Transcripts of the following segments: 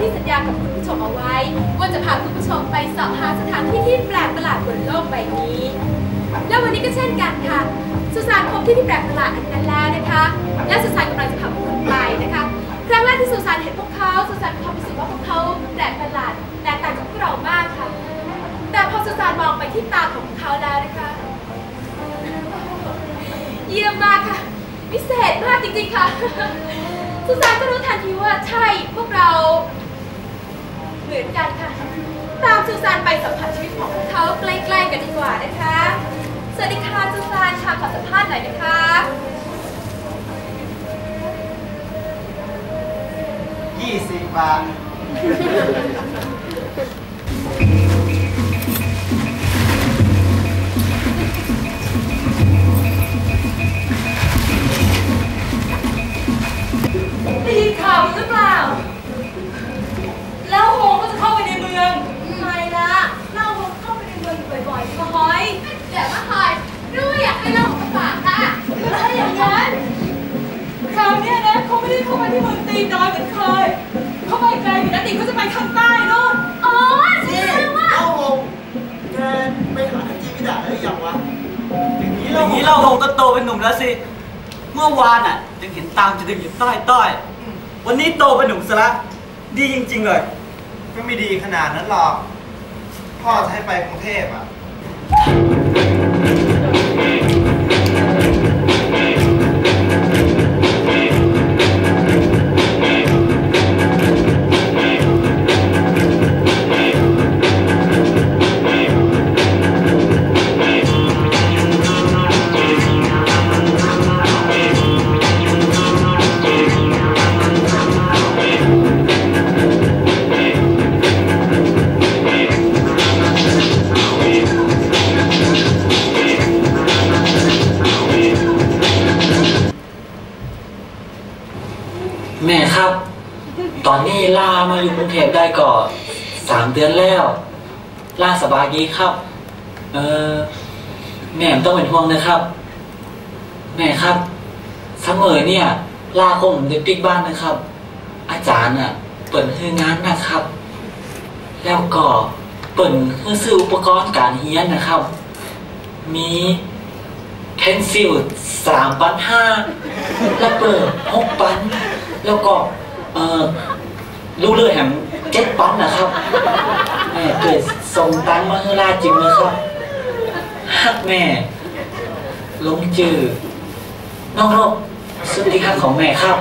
ที่สัญญากับคุณผู้ชมเอาไว้ ว่าจะพาคุณผู้ชมไปสอบหาสถานที่ที่แปลกประหลาดบนโลกใบนี้ แล้ววันนี้ก็เช่นกันค่ะสุสานพบที่ที่แปลกประหลาดอันนั้นแล้วนะคะ และสุสานกำลังจะพาคุณไปนะคะครั้งแรกที่สุสานเห็นพวกเขาสุสานมีความรู้สึกว่าพวกเขาแปลกประหลาดแตกต่างจากพวกเรามากค่ะ แต่พอสุสานมองไปที่ตาของพวกเขาแล้วนะคะเยี่ยมมากค่ะพิเศษมากจริงๆค่ะสุสานก็รู้ทันทีว่าใช่พวกเรา เหมือนกันค่ะ ตามซูซานไปสัมผัสชีวิตของพวกเขาใกล้ๆกันดีกว่านะคะ สวัสดีค่ะซูซานค่ะขอสัมภาษณ์หน่อยนะคะยี่สิบบาท เดี๋ยวมาคอยรู้อยากให้เล่าของฝากค่ะไม่ใช่อย่างนั้นคราวเนี้ยนะเขาไม่ได้เข้ามาที่เมืองตีนน้อยเหมือนเคยเขาไปไกลอยู่นะติเขาจะไปทางใต้เนาะอ๋อใช่นี่ว่าเอาวงแกไปหาจีวิดาได้ยังวะอย่างนี้อเราย่างนี้เราคงก็โตเป็นหนุ่มแล้วสิเมื่อวานอะยังเห็นตามจะดึงอยู่ใต้ต้อยวันนี้โตเป็นหนุ่มซะละดีจริง ๆ เลย ก็ไม่ดีขนาดนั้นหรอกพ่อจะให้ไปกรุงเทพอะ Thank you. เทพได้ก็สามเดือนแล้วล่าสบายดีครับ เออแม่ต้องเป็นห่วงนะครับ แม่ครับเสมอเนี่ยล่าคงเด็กปิ๊กบ้านนะครับ อาจารย์อะ เปิดคืองานนะครับ แล้วก็เปิดคือซื้ออุปกรณ์การเรียนนะครับ มีเพนซิลสามปันห้าระเบิดหกปัน แล้วก็เออ รู้เรื่องแห่งเจ็ดปันนะครับแม่เกิดส่งตังมาให้ลาจิมนะครับฮักแม่ ลงจือน้องรบสุดที่ข้าของแม่ครับ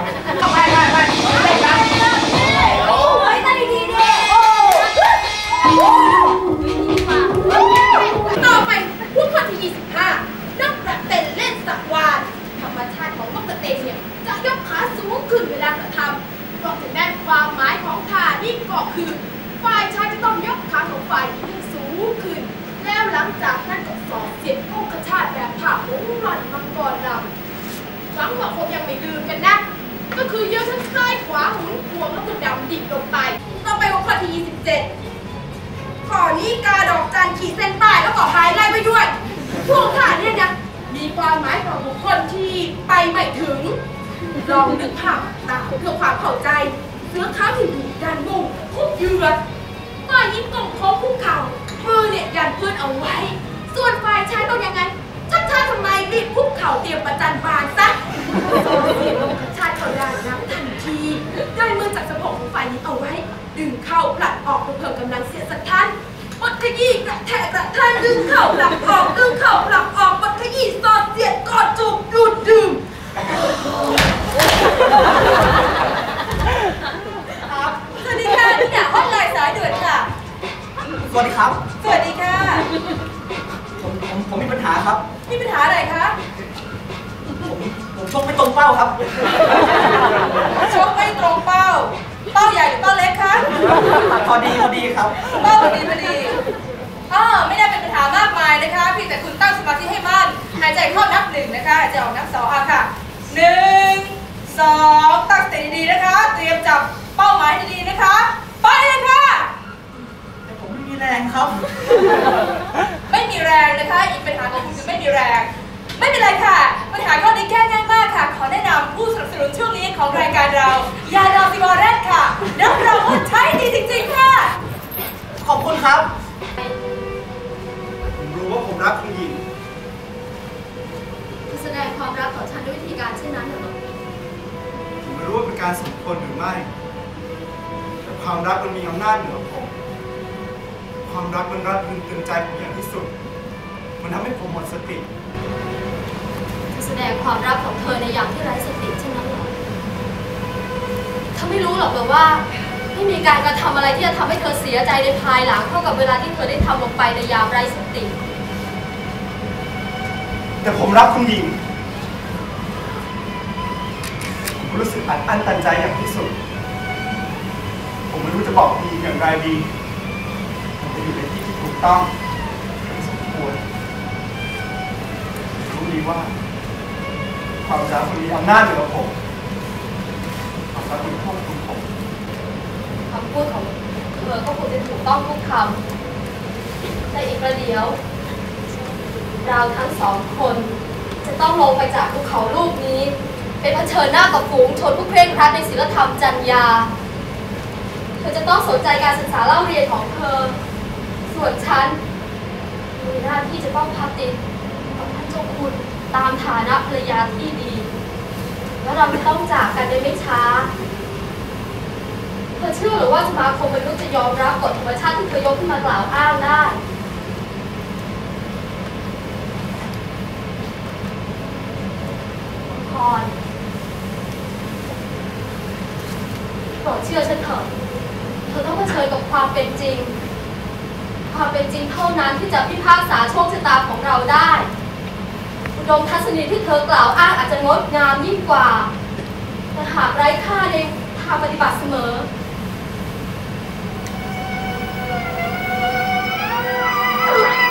คือ ฝ่ายชายจะต้องยกขาของฝ่ายหญิงให้สูงขึ้น แล้วหลังจากนั้นก็สอบเสียงโคกระชาติแบบผ่าหงรันมังกรดำหวังว่าคงยังไม่ลืมกันนะ ก็คือเยอะทั้งซ้ายขวาหมุนพวงแล้วก็ดำดิ่งลงไป ต่อไปว่าข้อที่27ข้อนี้กาดอกจันขีดเส้นใต้แล้วก็ไฮไลท์ไว้ด้วย พวกท่าเนี่ยนะมีความหมายต่อบุคคลที่ไปไม่ถึง ลองนึกภาพตามเพื่อความเข้าใจ เสื้อขาวที่ถูกดันบุงคุกเยือฝ่ายหญิงก้มโค้งคุกเข่ามือเนี่ยยันเพื้นเอาไว้ ส่วนฝ่ายชายต้องยังไงชักช้าทำไมรีบคุกเข่าเตรียมประจันบานซะชายเขาได้นับทันทีได้มือจากสะโพกของฝ่ายหญิงเอาไว้ ดึงเข้าผลัดออกเพื่อเพิ่มกำลังเสียสักทันปดขยี้กระแทกกระทันดึงเข้าผลักออกดึงเข้าผลักออกปดขยี้สอดเสียดกอดจูบดูดดื่ม ป้าใหญ่หรือเป้าเล็กคะพอดีพอดีครับเป้าพอดีพอดีอ๋อไม่ได้เป็นปัญหามากมายนะคะเพียงแต่คุณตั้งสมาธิให้มั่นหายใจเข้านับหนึ่งนะคะหายใจออกนับสองอะค่ะหนึ่งสองตั้งสติดีๆนะคะ เตรียมจับเป้าหมายดีๆนะคะ ไปเลยค่ะแต่ผมไม่มีแรงครับ ไม่มีแรงนะคะ อีกปัญหาของคุณคือไม่มีแรง ไม่เป็นไรค่ะ ปัญหาข้อนี้แก้ง่ายมากค่ะ ขอแนะนำผู้สนับสนุนช่วงนี้ของรายการเรา ยาดองซิมอร์เรตค่ะรับรองว่าใช้ดีจริงๆค่ะ ขอบคุณครับ ผมรู้ว่าผมรักคุณหญิง แสดงความรักต่อฉันด้วยวิธีการเช่นนั้นเหรอผมไม่รู้ว่าเป็นการสมควรหรือไม่ แต่ความรักมันมีอำนาจเหนือผม ความรักมันรัดรึงตึงใจผมอย่างที่สุด มันทำให้ผมหมดสติ แสดงความรักของเธอในอย่างที่ไร้สติเช่นนั้นเหรอ ธอไม่รู้หรอกหรือว่าไม่มีการกระทำอะไรที่จะทำให้เธอเสียใจในภายหลังเท่ากับเวลาที่เธอได้ทำลงไปในยามไร้สติ แต่ผมรักคุณหญิงผมรู้สึกอัดอั้นตันใจอย่างที่สุด ผมไม่รู้จะบอกคุณหญิงอย่างไรดีผมจะอยู่ในที่ที่ถูกต้องสมควรรู้ดีว่า ความรักมันมีอำนาจเหนือผม ความรักมันควบคุมผมคำพูดของเธอก็คงจะถูกต้องทุกคำแต่อีกประเดี๋ยว เราทั้งสองคน จะต้องลงไปจากภูเขาลูกนี้ไปเผชิญหน้ากับฝูงชนผู้เคร่งครัดในศีลธรรมจรรยาเธอจะต้องสนใจการศึกษาเล่าเรียนของเธอ ส่วนฉันมีหน้าที่จะต้องพักติดกับท่านเจ้าคุณตามฐานะภรรยาที่ดี แล้วเราไม่ต้องจากกันในไม่ช้า เธอเชื่อหรือว่าสมาคมมนุษย์จะยอมรับกฎธรรมชาติที่เธอยกขึ้นมากล่าวอ้างได้พรโปรดเชื่อฉันเถอะเธอต้องเผชิญกับความเป็นจริง ความเป็นจริงเท่านั้นที่จะพิพากษาโชคชะตาของเราได้ ลมทัศนีที่เธอกล่าวอ้างอาจจะงดงามยิ่งกว่าแต่หากไร้ค่าในทางปฏิบัติเสมออ